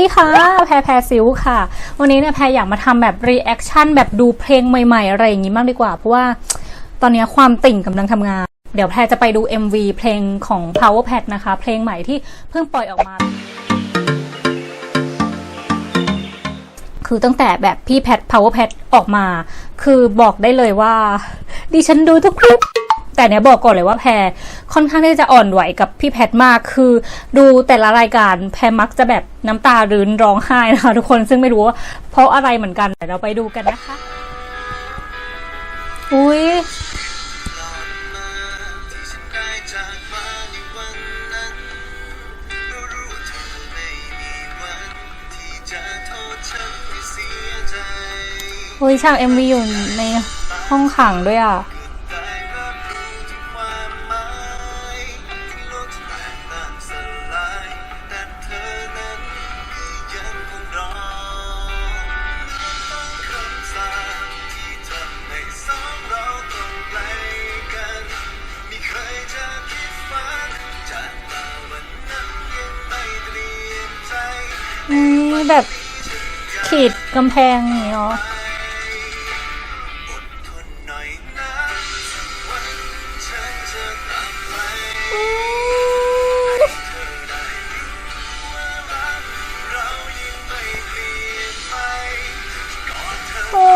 สวัสดีค่ะแพรแพรซิลค่ะ วันนี้เนี่ยแพรอยากมาทำแบบรีแอคชั่นแบบดูเพลงใหม่ๆ อะไรอย่างงี้บ้างดีกว่า เพราะว่าตอนนี้ความติ่งกำลังทำงาน เดี๋ยวแพรจะไปดู MV เพลงของ Power Pad นะคะ เพลงใหม่ที่เพิ่งปล่อยออกมา คือตั้งแต่แบบพี่แพท Power Pad ออกมา คือบอกได้เลยว่า ดิฉันดูทุกคลิป แต่เนี้ยบอกก่อนเลยว่าแพรค่อนข้างที่จะอ่อนไหวกับพี่แพทมากคือ ดูแต่ละรายการแพรมักจะแบบน้ำตารื้นร้องไห้นะคะทุกคนซึ่งไม่รู้ว่าเพราะอะไรเหมือนกันเดี๋ยวเราไปดูกันนะคะ อุ้ยเพราะรู้เธอไม่มีวันที่จะโอุ้ยฉากเอ็มวีอยู่ในห้องขังด้วยอะ แบบขีดกำแพงอย่างนี้เนาะอดทนหน่อยนะสักวันฉันจะกลับไปเธอได้รู้ว่ารักเรายังไม่เปลี่ยโอ้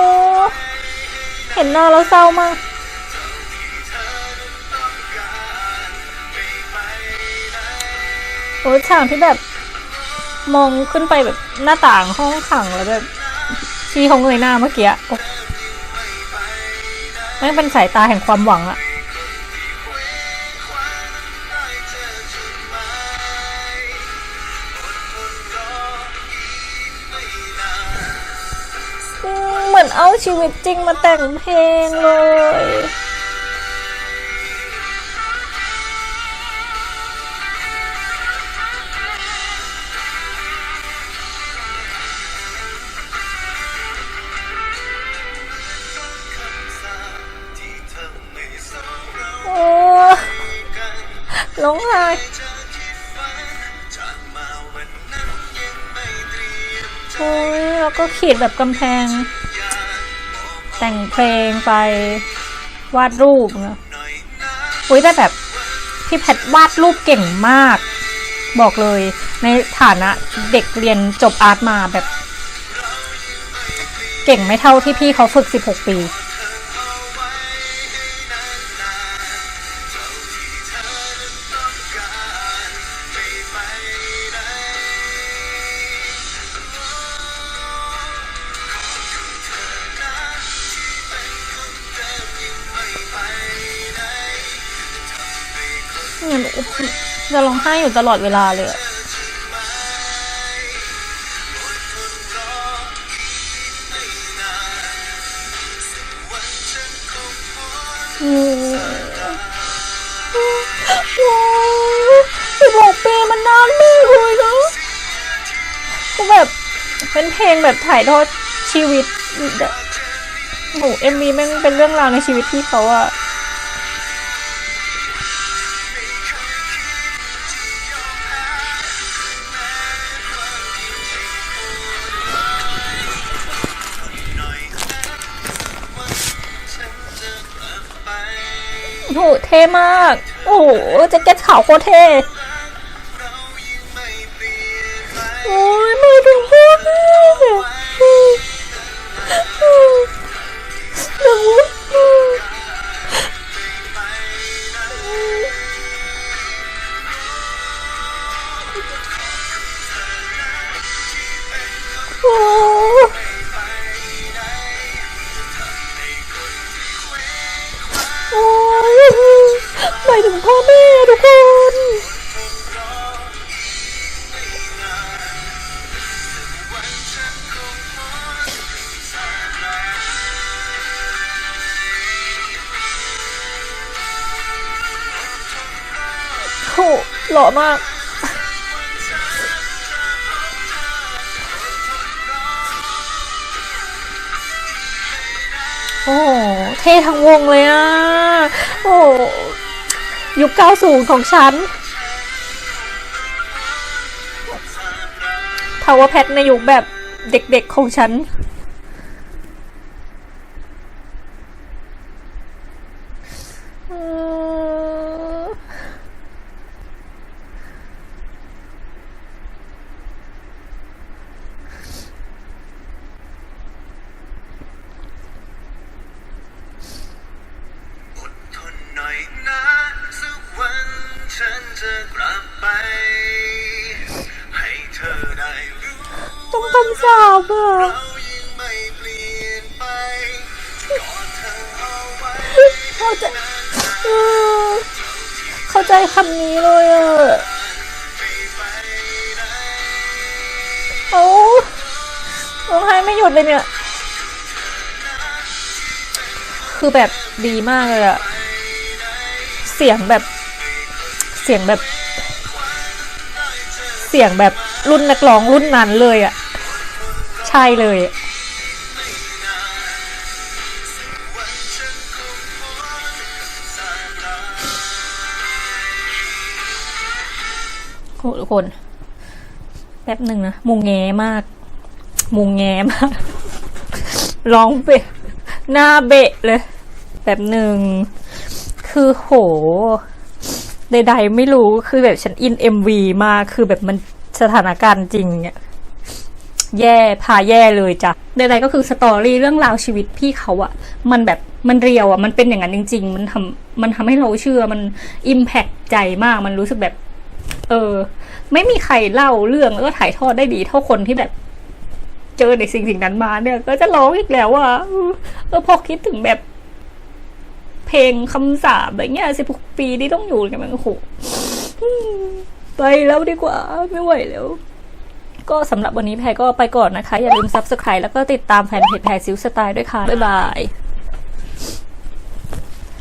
เห็นหน้าแล้วเศร้ามากโอ้ฉากที่แบบ มองขึ้นไปแบบหน้าต่างห้องขังแล้วแบบที่เขาเงยหน้าเมื่อกี้โอ้แม่งเป็นสายตาแห่งความหวังอะเหมือนเอาชีวิตจริงมาแต่งเพลงเลย โอ้ยแล้วก็ขีดแบบกำแพง แต่งเพลงไปวาดรูปนะหน่อยนะอุ้ยแต่แบบพี่แพทวาดรูปเก่งมาก บอกเลยในฐานะเด็กเรียนจบอาร์ตมาแบบ เก่งไม่เท่าที่พี่เขาฝึก 16 ปี เหมือนอุ๊บจะร้องไห้อยู่ตลอดเวลาเลยอะเธอใช่ไหมอดทนรออีกไม่นานสักวันฉันคงพ้นอืมโอ้ยสิบหกปีมันนานมากเลยนะก็แบบเป็นเพลงแบบถ่ายทอดชีวิตแบบโหเอ็มวีแม่งเป็นเรื่องราวในชีวิตพี่เขาอะ โหเท่มาก โอ้โหแจ็คเก็ตขาวโคตรเท่ โหหล่อมาก โอ้โหเท่ทั้งวงเลยอะ โอ้ยุคเก้าสูงของฉัน power pad ในยุคแบบเด็กๆของฉันอืม เรายังไม่เปลี่ยนไปกอดเธอเอาไว้เข้าใจเออเข้าใจคำนี้เลยอะโอ้ร้องไห้ไม่หยุดเลยเนี่ย คือแบบดีมากเลยอะเสียงแบบ เสียงแบบ เสียงแบบรุ่นนักร้องรุ่นนั้นเลยอะ ช่เลยโหทุกคน แป๊บหนึ่งนะ มุงแงมาก มุงแงมาก ร้องเบะหน้าเบะเลยแบบหนึ่ง คือโหใดๆไม่รู้คือแบบฉันอินเอ็มวีมากคือแบบมันสถานการณ์จริงเนี่ย แย่พาแย่เลยจ้ะใดๆก็คือสตอรี่เรื่องราวชีวิตพี่เขาอะมันแบบมันเรียวอะมันเป็นอย่างนั้นจริง ๆ มันทำมันทำให้เราเชื่อมันอิมแพกใจมากมันรู้สึกแบบ เออ ไม่มีใครเล่าเรื่องแล้วก็ถ่ายทอดได้ดีเท่าคนที่แบบ เจอในสิ่งสิ่งนั้นมาเนี่ย ก็จะร้องอีกแล้วอะเออพอคิดถึงแบบ เพลงคำสาบอะไรเงี้ยสิบปีที่ต้องอยู่กันมันโอ้โหไปแล้วดีกว่าไม่ไหวแล้ว ก็สำหรับวันนี้แพรก็ไปก่อนนะคะ อย่าลืม subscribe แล้วก็ติดตามแฟนเพจแพรซิลสไตล์ด้วยค่ะ บ๊ายบาย